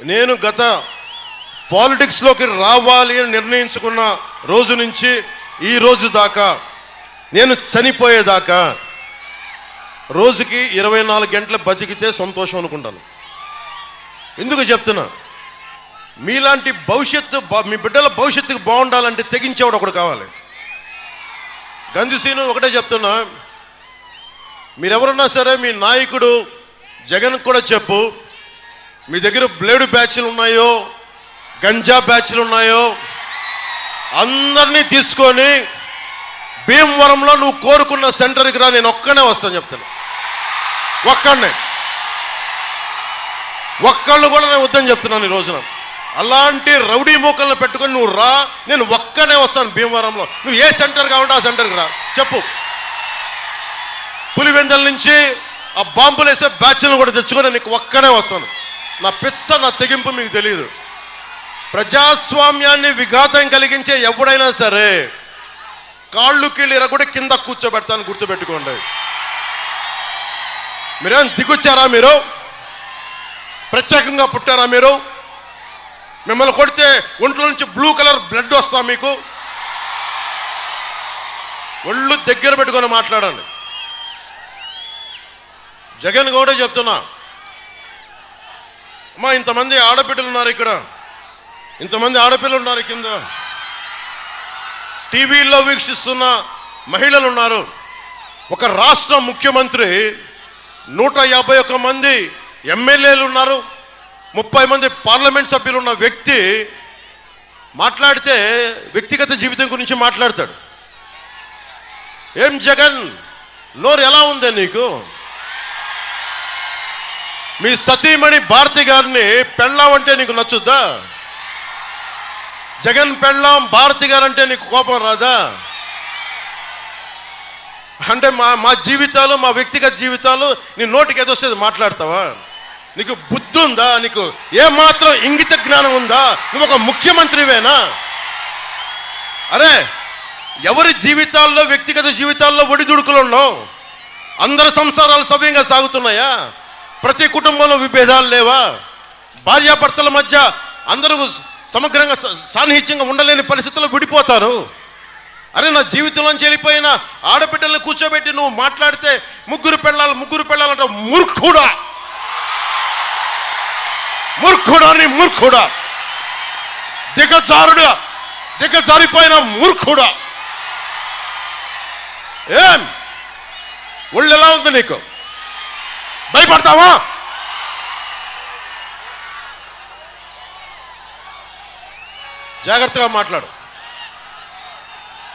నేను గత పాలిటిక్స్లోకి రావాలి అని నిర్ణయించుకున్న రోజు నుంచి ఈ రోజు దాకా నేను చనిపోయేదాకా రోజుకి ఇరవై నాలుగు గంటలు బతికితే సంతోషం అనుకుంటాను. ఎందుకు చెప్తున్నా? మీలాంటి భవిష్యత్తు మీ బిడ్డల భవిష్యత్తుకు బాగుండాలంటే తెగించేవాడు ఒకడు కావాలి. గంధిసీను ఒకటే చెప్తున్నా మీరెవరున్నా సరే మీ నాయకుడు జగన్ కూడా చెప్పు మీ దగ్గర బ్లేడు బ్యాచ్లు ఉన్నాయో గంజా బ్యాచ్లు ఉన్నాయో అందరినీ తీసుకొని భీమవరంలో నువ్వు కోరుకున్న సెంటర్కి రా నేను ఒక్కనే వస్తాను చెప్తాను. ఒక్కడనే. ఒక్కళ్ళు కూడా నేను వద్దని చెప్తున్నాను ఈ రోజున. అలాంటి రౌడీ మూకలను పెట్టుకొని నువ్వు రా నేను ఒక్కనే వస్తాను భీమవరంలో. నువ్వు ఏ సెంటర్ కావాలంటే ఆ సెంటర్కి రా. చెప్పు. పులివెందల నుంచి ఆ బాంబులు వేసే బ్యాచ్లను కూడా తెచ్చుకొని నీకు ఒక్కనే వస్తాను. నా పిచ్చ నా తెగింపు మీకు తెలియదు ప్రజాస్వామ్యాన్ని విఘాతం కలిగించే ఎవడైనా సరే కాళ్ళు కీళ్ళు కూడా కింద కూర్చోబెడతాను గుర్తుపెట్టుకోండి. మీరేం దిగుచ్చారా మీరు? ప్రత్యేకంగా పుట్టారా మీరు? మిమ్మల్ని కొడితే ఒంట్లో నుంచి బ్లూ కలర్ బ్లడ్ వస్తా మీకు. ఒళ్ళు దగ్గర పెట్టుకొని మాట్లాడండి. జగన్ కూడా చెప్తున్నా అమ్మా ఇంతమంది ఆడబిడ్డలు ఉన్నారు ఇక్కడ. ఇంతమంది ఆడపిల్లలు ఉన్నారు కింద. టీవీల్లో వీక్షిస్తున్న మహిళలు ఉన్నారు ఒక రాష్ట్ర ముఖ్యమంత్రి నూట యాభై ఒక్క మంది ఎమ్మెల్యేలు ఉన్నారు. ముప్పై మంది పార్లమెంట్ సభ్యులు ఉన్న వ్యక్తి మాట్లాడితే వ్యక్తిగత జీవితం గురించి మాట్లాడతాడు. ఏం జగన్ నోరు ఎలా ఉంది నీకు? మీ సతీమణి భారతి గారిని పెళ్ళామంటే నీకు నచ్చుద్దా? జగన్ పెళ్ళాం భారతి గారంటే నీకు కోపం రాదా? అంటే మా మా జీవితాలు మా వ్యక్తిగత జీవితాలు నీ నోటికి ఏదొస్తే మాట్లాడతావా? నీకు బుద్ధి ఉందా? నీకు ఏ మాత్రం ఇంగిత జ్ఞానం ఉందా? నువ్వు ఒక ముఖ్యమంత్రివేనా? అరే ఎవరి జీవితాల్లో వ్యక్తిగత జీవితాల్లో ఒడిదుడుకులు ఉన్నావు అందరి సంసారాలు సవ్యంగా సాగుతున్నాయా? ప్రతి కుటుంబంలో విభేదాలు లేవా? భార్యాభర్తల మధ్య అందరూ సమగ్రంగా సాన్నిహిత్యంగా ఉండలేని పరిస్థితుల్లో విడిపోతారు. అరే నా జీవితంలోంచి వెళ్ళిపోయిన ఆడబిడ్డల్ని కూర్చోబెట్టి నువ్వు మాట్లాడితే ముగ్గురు పెళ్ళాలి ముగ్గురు పెళ్ళాలంటే మూర్ఖుడా? మూర్ఖుడా నీ మూర్ఖుడా? దిగజారుడా? దిగజారిపోయిన మూర్ఖుడా? ఏం? ఒళ్ళు ఎలా ఉంది నీకు? భయపడతావా? జాగ్రత్తగా మాట్లాడు.